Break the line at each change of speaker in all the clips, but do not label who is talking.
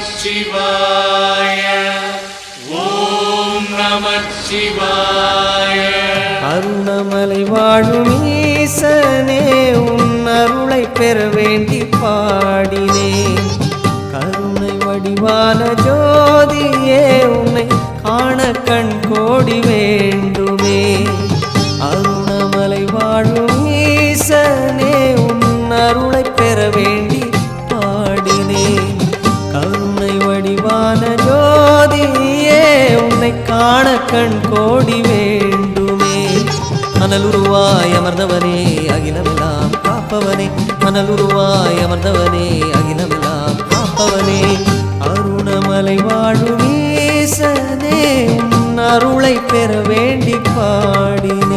சிவாய ஓம் நம
அருணமலை வாழும் ஈசனே உன் அருளை பெற வேண்டி பாடினேன் கருணை வடிவான ஜோதியே உன்னை காண கண் கோடி உன்னை காண கண் கோடி வேண்டுமே. மணலுருவாய் அமர்ந்தவனே அகிலமெல்லாம் காப்பவனே. மணலுருவாய் அமர்ந்தவனே அகிலமெல்லாம் காப்பவனே. அருணமலை வாழும் அருளை பெற வேண்டி பாடினேன்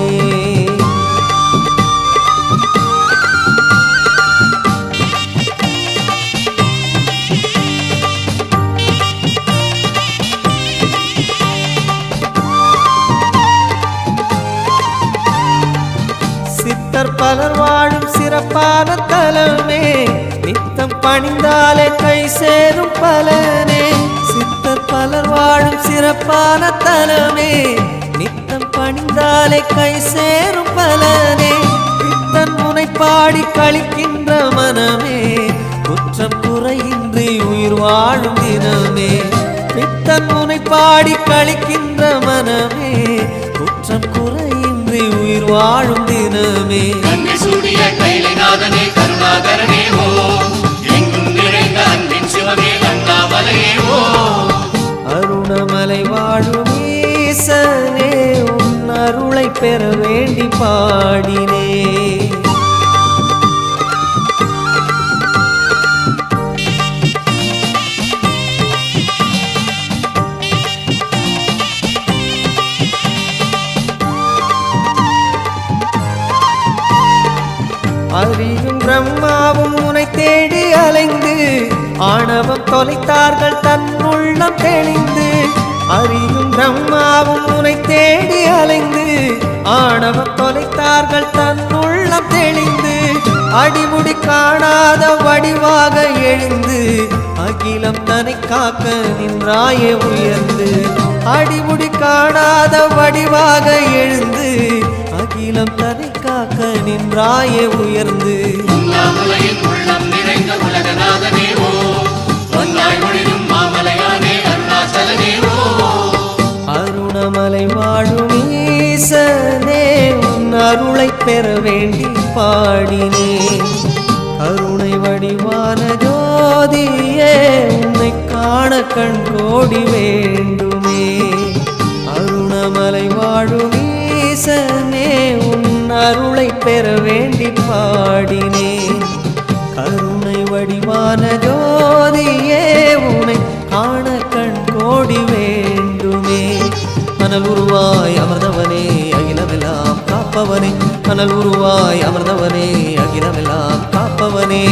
சித்தர் பலர் வாழும் சிறப்பான தலமே. நித்தம் பணிந்தாலே கை சேரும் பலனே. சித்தர் பலர் வாழும் சிறப்பான தலமே. நித்தம் பணிந்தாலே கை சேரும் பலனே. பித்தன் முனை பாடி கழிக்கின்ற மனமே. குற்றம் குறையின்றி உயிர் வாழும் தினமே. பித்தன் முனை பாடி கழிக்கின்ற மனமே. குற்றம் குறையின்றி வாழும் தினமே.
சூடிய கைலைநாதனே கருணாகரனே ஓ. எங்கும் நிறைந்த அன்பின் சிவமே அண்ணாமலையே ஓ.
அருணமலை வாழும் ஈசனே உன் அருளை பெற வேண்டி பாடினே அறியும் பிரம்மாவும் உனை தேடி அலைந்து ஆணவம் தொலைத்தார்கள் தன் உள்ளம் தெளிந்து. அறியும் பிரம்மாவும் உனை தேடி அலைந்து ஆணவம் தொலைத்தார்கள் தன் உள்ளம் தெளிந்து. அடிமுடி காணாத வடிவாக எழுந்து அகிலம் தனை காக்க நின்றாயே உயர்ந்து. அடிமுடி காணாத வடிவாக எழுந்து அகிலம் தனை நின்றாயே உயர்ந்து. அருணமலை வாழும் ஈசனே உன் அருளை பெற வேண்டி பாடினேன் கருணை வடிவான ஜோதியே உன்னை காண கண் கோடி வேண்டுமே. அருணமலை வாழும் ஈசனே அருளை பெற வேண்டி பாடினேன் கருணை வடிவான ஜோதியே உனை காண கண் கோடி வேண்டுமே. மணல் உருவாய் அமர்ந்தவனே அகிலமெல்லாம் காப்பவனே. மணல் உருவாய் அமர்ந்தவனே அகிலமெல்லாம் காப்பவனே.